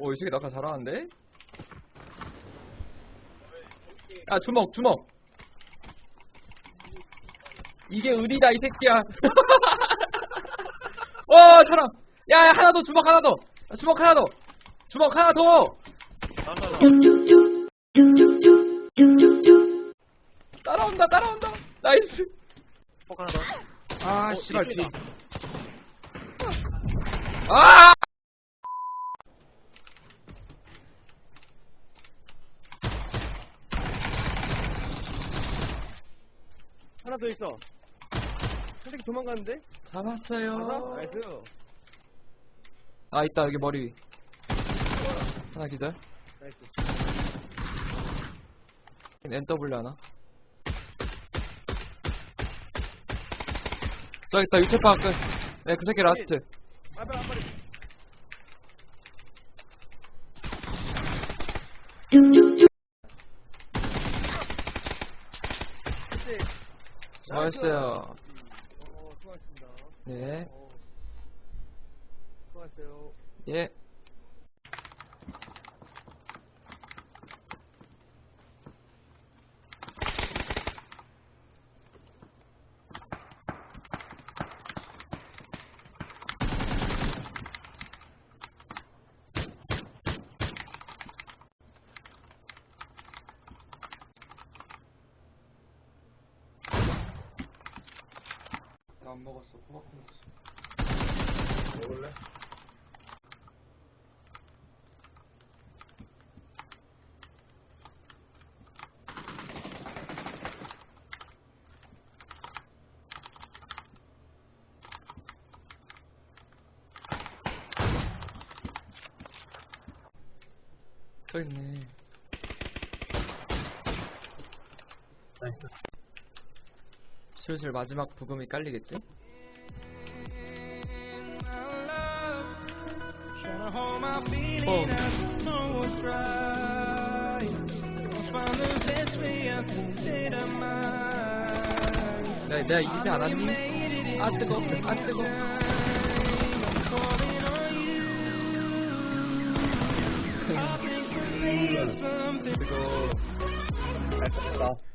오, 이 새끼 낙하 잘하는데? 야, 주먹, 주먹. 이게 의리다, 이 새끼야. 와, 사람. 야, 야, 하나 더, 주먹 하나 더. 야, 주먹 하나 더. 주먹 하나 더. 따라온다, 따라온다. 나이스. 폭 하나 더. 아, 어, 씨발, 뒤. 이쪽이다. 아! 하나 더 있어. 한 새끼 도망가는데? 잡았어요. 나이스. 아, 있다, 여기 머리 위. 하나 기절. 나이스. NW 하나. 저기 있다, 유채파 끝. 네, 그 새끼 라스트. 빨리 빨리 빨리. 그치? 수고하셨어요. 어, 수고하셨습니다. 네, 어, 수고하셨어요. 예. 안 먹었어. 호박 먹었어. 먹을래? 저 있네. 슬슬 마지막 부금이 깔리겠지? Oh. Mine. 내가, 내가 이기지 않았니? 아 뜨거, 아 뜨거. 이거 잘 떴다